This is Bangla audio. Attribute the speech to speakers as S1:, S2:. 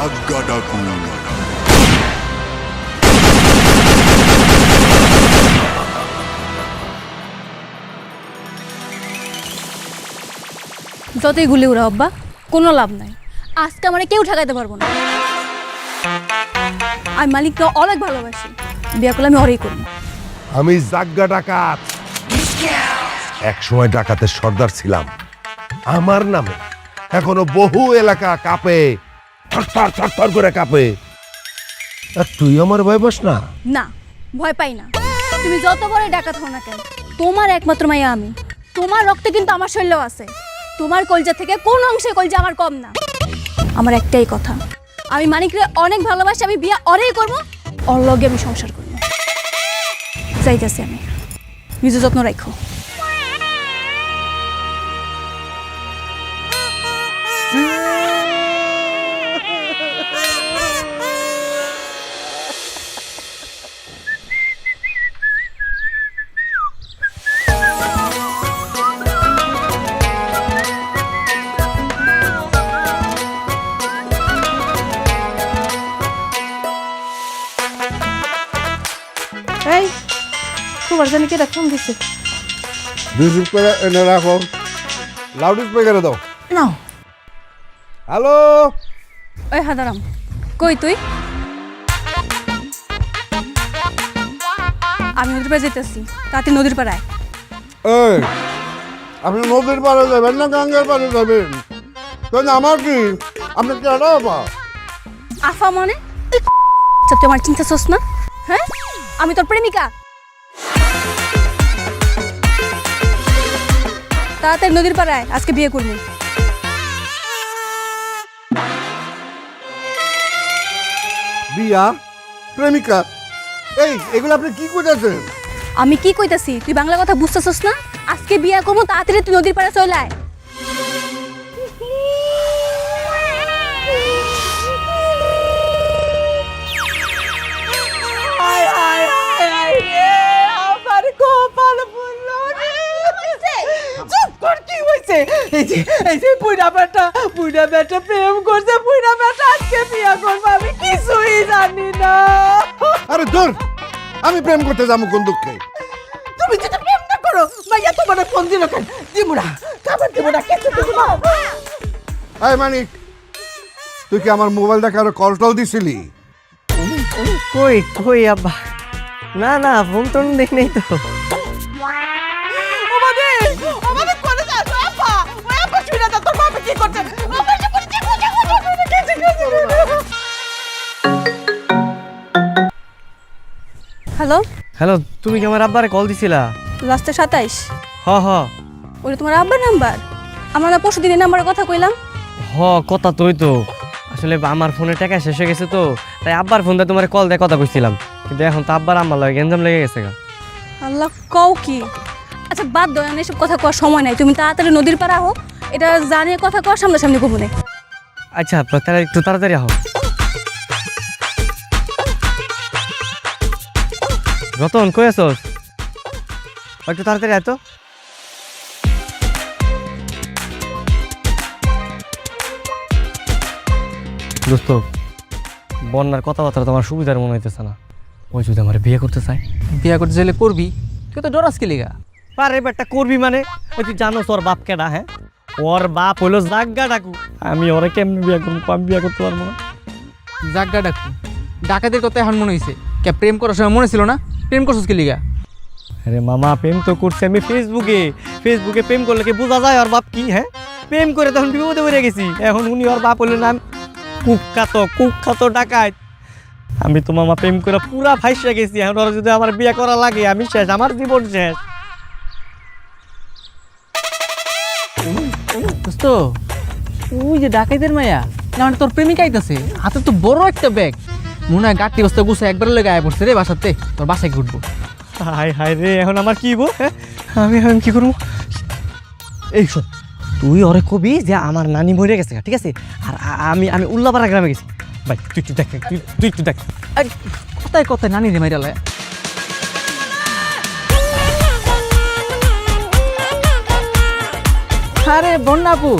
S1: জাগা
S2: যতই গুলি উড়া আব্বা কোনো লাভ নাই। আজকে আমার কেউ ঠেকাইতে পারব না। আমি মালিককে অনেক ভালোবাসি। বিয়ে করলে আমি অরেই করব।
S3: আমি জাগ্গা ডাকাত। এক সময় ডাকাতের সর্দার ছিলাম। আমার নামে এখনও বহু এলাকা কাঁপে। থরথর থরথর করে কাঁপে। আর তুই আমার ভয় পাস না?
S2: না ভয় পাই না। তুমি যত বড় ডাকাত হও না কেন তোমার একমাত্র মাইয়া আমি। তোমার রক্তে কিন্তু আমার শরীরেও আছে। তোমার কলজা থেকে কোন অংশে কলজা আমার কম না। আমার একটাই কথা আমি মানিকরে অনেক ভালোবাসি আমি বিয়া অরেই করব ওর লগে আমি সংসার করব। যাইতেছি আমি। নিজের যত্ন রাখো। তোমার জানি কে ফোন দিছে।
S3: রিসিভ করে এনে রাখো। লাউড স্পিকারে দাও।
S2: নাও।
S3: হ্যালো
S2: ওই হাদারাম কই তুই? আমি নদীর পাড়ে যেতেছি। তাতে নদীর পাড়ায়
S3: এই আপনি নদীর পাড়ে যাবেন না গঙ্গার পাড়ে যাবেন? কেন আমার কি? আপনি কেডা বাবা
S2: আফা মনে? তুই আমার চিন্তা ছোস না? হ্যাঁ? আমি তোর প্রেমিকা। তাড়াতাড়ি নদীর পাড়ায় আজকে বিয়ে করবি।
S3: বিয়া? প্রেমিকা? এই এগুলো আপনি কি করতেছেন
S2: আমি কি কইতাছি? তুই বাংলা কথা বুঝতেছস না? আজকে বিয়া করব তাড়াতাড়ি তুই নদীর পাড়ে চলে আয়।
S4: কর হইছে এই যে এই যে বুড়া বেটা বুড়া বেটা প্রেম করছে বুড়া বেটা আজকে বিয়া করব আমি কিছুই জানি না।
S3: আরে দূর আমি প্রেম করতে যাব কোন দুঃখে?
S4: তুমি যদি প্রেম না করো মাইয়া তোমার ফোন দিল কেন? দিমুড়া খাবার দিমুড়া কিছু দিব না
S3: এই মানিক তুই কি আমার মোবাইল দেখে আরও কল টল দিছিলি?
S5: কই কই আব্বা? না না ফোন টোন দেখ নেই তো।
S2: হ্যালো।
S5: হ্যালো তুমি কি আমার আব্বারে কল দিছিলা?
S2: লাস্টে সাতাইশ।
S5: হ হ।
S2: ওটা তোমার আব্বার নাম্বার? আমরা না পরশু দিনের নাম্বারের কথা কইলাম।
S5: হ কথা তুই তো। আসলে আমার ফোনে টাকা শেষ হয়ে গেছে তো তাই আব্বার ফোন দিয়ে তোমার কল দিয়ে কথা কইছিলাম। কিন্তু এখন তো আব্বার আমার লাগে গেঞ্জাম লেগে গেছে গা।
S2: আল্লাহ কও কি? আচ্ছা বাদ দাও এসব কথা কওয়ার সময় নাই। তুমি তাড়াতাড়ি নদীর পাড়া হো এটা জানিয়ে কথা কওয়ার সামনাসামনি নেই
S5: আচ্ছা তাহলে একটু তাড়াতাড়ি আহ। রতন কই আছোস একটু তাড়াতাড়ি আয় তো। দোস্ত বন্যার কথাবার্তা তোমার সুবিধার মনে হইতেছে না। ওই যদি আমার বিয়ে করতে চায়?
S6: বিয়ে করতে চাইলে করবি তুই তো ডরাস কে লিগা।
S5: আরে বেটা করবি মানে? ওই তুই জানো তোর বাপ কেডা হ্যাঁ? ওর বাপ হইল জাগা ডাকু। আমি ওরে কেমনি বিয়ে করব আমি বিয়ে করতে পারব না।
S6: জাগা ডাকু। ডাকাতের কথা এখন মনে হয়েছে কে প্রেম করার সময় মনে ছিল না? প্রেম করছিস কি লিগা?
S5: আরে মামা প্রেম তো করছে আমি ফেসবুকে ফেসবুকে প্রেম করলে কি বোঝা যায় ওর বাপ কি হ্যাঁ? প্রেম করে তখন বিপদে পড়ে গেছি। এখন উনি ওর বাপ হইল নাম কুখ্যাত কুখ্যাত ডাকাত। আমি তো মামা প্রেম করে পুরা ফাইসে গেছি এখন ওর যদি আমার বিয়ে করা লাগে আমি শেষ আমার জীবন শেষ।
S6: দোস্ত ওই যে ডাকাতের মায়া না তোর প্রেমিকা আইতাছে হাতে তো বড় একটা ব্যাগ মনে হয় গাড়ি বস্তা গুছে একবার লেগে আয় পড়ছে রে বাসাতে। তোর বাসায় ঘুরবো?
S5: হাই হাই রে এখন আমার কি বো হ্যাঁ? আমি এখন কি করব? এই শোন তুই ওরে কবি যে আমার নানি মরে গেছে ঠিক আছে? আর আমি আমি উল্লাপাড়া গ্রামে গেছি। ভাই তুই একটু দেখ তুই তুই একটু দেখ।
S6: কথায় কথায় নানি রে মাইরালে আরে বন্যাপু।